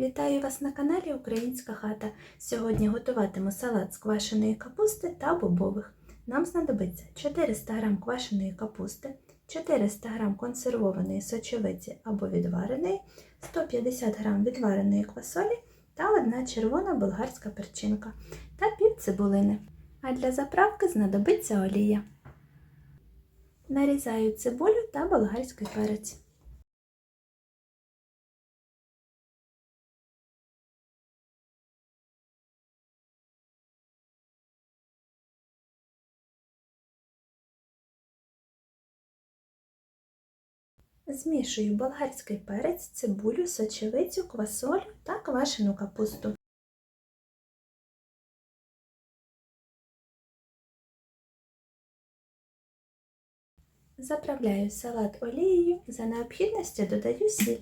Вітаю вас на каналі Українська хата. Сьогодні готуватиму салат з квашеної капусти та бобових. Нам знадобиться 400 г квашеної капусти, 400 г консервованої сочевиці або відвареної, 150 г відвареної квасолі та одна червона болгарська перчинка та пів цибулини. А для заправки знадобиться олія. Нарізаю цибулю та болгарський перець. Змішую болгарський перець, цибулю, сочевицю, квасолю та квашену капусту. Заправляю салат олією, за необхідності додаю сіль.